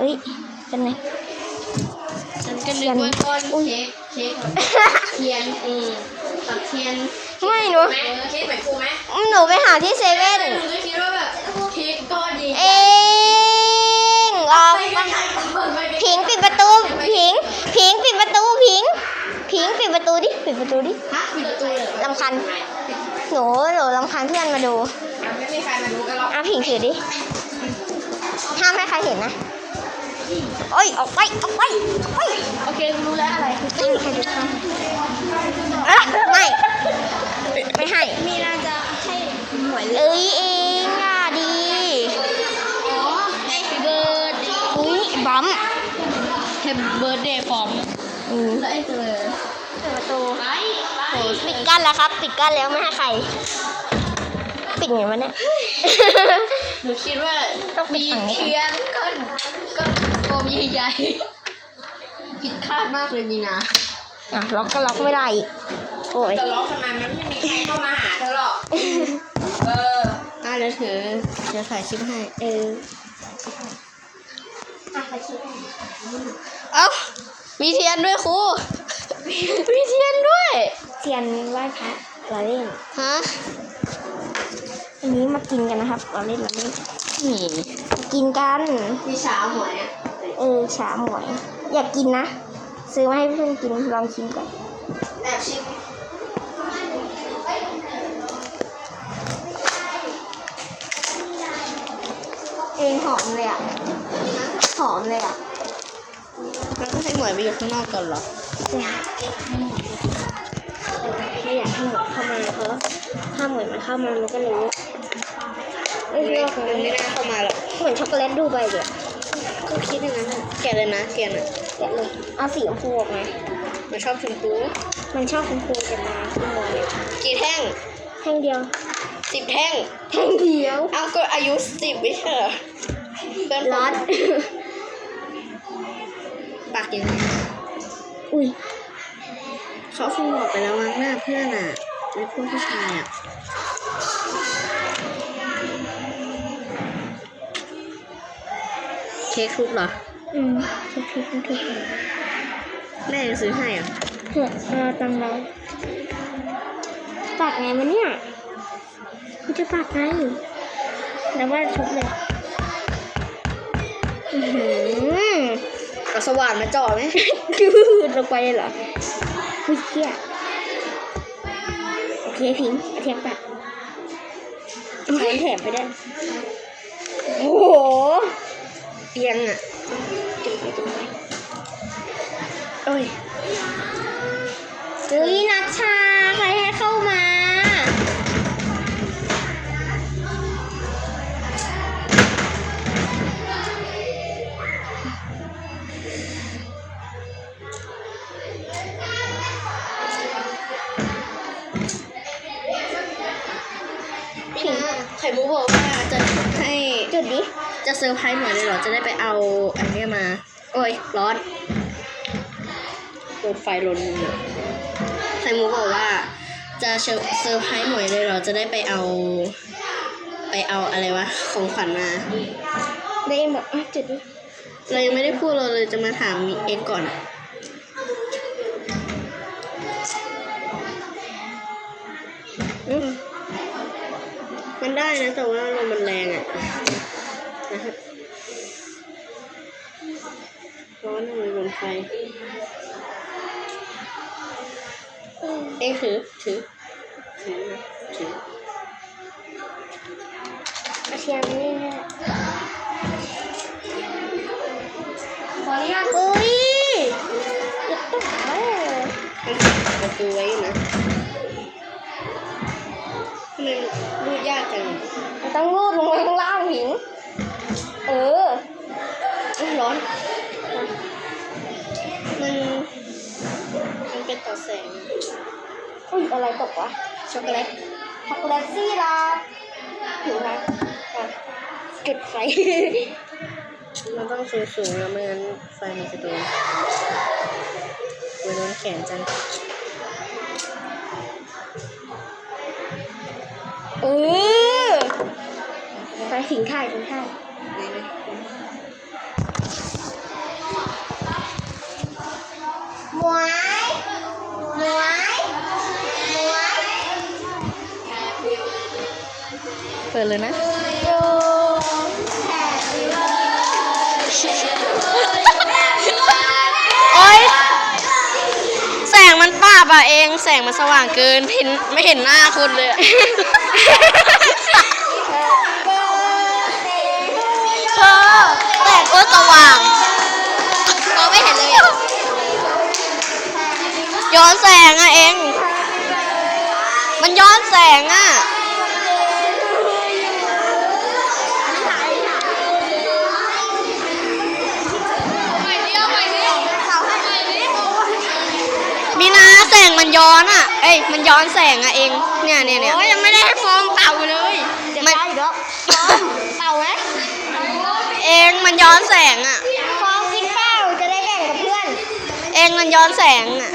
เฮ้ยเป็นไงฉันก็นึกว่าก้อนเค้กเค้กเทียนอืมตัดเทียนไม่หนูไหมเค้กเหมือนกูไหมหนูไปหาที่เซเว่นหนูก็คิดว่าแบบเค้กก้อนดีเองออกไปมาไกลๆก่อนไปไกลๆผิงปิดประตูผิงผิงปิดประตูผิงผิงปิดประตูดิปิดประตูดิฮะปิดประตูเลยเหรอลำคันหนูหนูลำคันเพื่อนมาดูไม่มีใครมาดูกันหรอกอะผิงถือดิห้ามให้ใครเห็นนะ โอ้ยออกไปออกไปออกไปโอเครู้แล้วอะไรไม่มีใครดูข้างอะไม่ไม่ให้ มีน่าจะให้หวยเลยเอ้ยเองอะดีอ๋อไอ้เบิร์ดอุ้ยบัมแฮปเบิร์ดเดย์ฟอร์มอืมแล้วไอ้ตัวเปิดประตูไปไปโอ้ปิดกั้นแล้วครับ ปิดกั้นแล้วไม่ให้ใคร ปิดไงวะเนี่ยหนูคิดว่าต้องปิดมีฝั่งนี้ก่อนเทียน ก็ก็โกมใหญ่ๆ ผิดคาดมากเลยมีนาอะล็อกก็ล็อกไม่ได้อีกโอ้ยจะล็อกทำไมมันไม่มีใครเข้ามาหาเธอหรอก เอออะเดี๋ยวถือเดี๋ยวถ่ายคลิปให้ เออเอ้ามีเทียนด้วยครู มีเทียนด้วย เทียนไหว้พระเราเล่นฮะ อันนี้มากินกันนะครับเราเล่นเราเล่นนี่มากินกัน มีสาวหวยอะ เออฉาหมวย อยากกินนะ ซื้อมาให้เพื่อนกินลองชิมก่อนแอบชิมเองหอมเลยอะ หอมเลยอะแล้วก็ให้หมวยไปอยู่ข้างนอกก่อนเหรอไม่อยากให้หมวยเข้ามาเพราะถ้าหมวยมันเข้ามามันก็รู้เอ้ยไม่เรื่องของมันไม่น่าเข้ามาหรอกเหมือนช็อกโกแลตดูไปเดี๋ยว ก็คิดอย่างนั้นอะแกะเลยนะเทียนอะแกะเลยเอาสีชมพูออกมามันชอบชมพูมันชอบชมพูกันมาที่มองเนี่ยกี่แท่งแท่งเดียวสิบแท่งแท่งเดียวเอาก็อายุสิบไม่ใช่เหรอเพื่อนร้อนปากยังไงอุ้ยเขาคงบอกไปแล้วว่าหน้าเพื่อนอะเป็นพวกผู้ชายอะ ค้กทุบเหรอ อืมทุกทุกทุกทุกแม่ยังซื้อให้อะเถอะเราตังเราปากไงมันเนี่ยมันจะปากไงแล้วว่าชุบเลยอือหือเอาสว่านมาจ่อไหมดืดลงไปเลยเหรอเฮ้ยเชี่ยโอเคพิงเอาเทียมตัดช้อนแถมไปด้วยโอ้โห เอียงอะจุ่มไปจุ่มไปโอ้ยเฮ้ยนัชชา นะไข่มุกบอกว่าจะให้จุดดิจะเซอร์ไพรส์หน่อยเลยเหรอ จะได้ไปเอาอันเนี้ยมา โอ้ย ร้อนโดนไฟลนมือไข่มุกบอกว่า จะเซอร์เซอร์ไพรส์หน่อยเลยเหรอ จะได้ไปเอา ไปเอาอะไรวะ ของขวัญมาได้เองบอกอะจุดดิเรายังไม่ได้พูดเราเลยจะมาถามเอ็กก่อน นได้นะ แต่ว่าลมมันแรงอะนะครับร้อนเลยบนไฟ เอ็กถือถือถือนะถือเอาเทียมนี่นะขออนุญาตอุ้ยอย่าตกเออมันปิดประตูไว้อยู่นะ ทำไมรูดยากจังมันต้องรูดลงมาข้างล่างหิง เอออุ๊ยร้อน มัน มันเป็นต่อแสง อุ้ยอะไรตกวะ ช็อกโกแลต ช็อกโกแลตซี่ดาหิวนะอะจุดไฟ มันต้องสูงสูงๆแล้วไม่งั้นไฟมันจะโดนกลัวโดนแขนจัง ขิงไข่ขิงไข่หมวยหมวยหมวยเปิดเลยนะ โอ๊ย แสงมันปราบอะเอง แสงมันสว่างเกินเห็นไม่เห็นหน้าคุณเลย สว่างมองไม่เห็นเลยอะย้อนแสงอะเอง มันย้อนแสงอะมีนาแสงมันย้อนอะเอ้ย มันย้อนแสงอะเอง เนี่ยเนี่ยเนี่ย โอ้ยยังไม่ได้ให้ฟองเป่าเลยเดี๋ยว มัน ได้อีกแล้วฟองเป่าไหม เองมัน ย้อนแสงอะฟองกินเปล่าจะได้แบ่งกับเพื่อน เองมันย้อนแสงอะ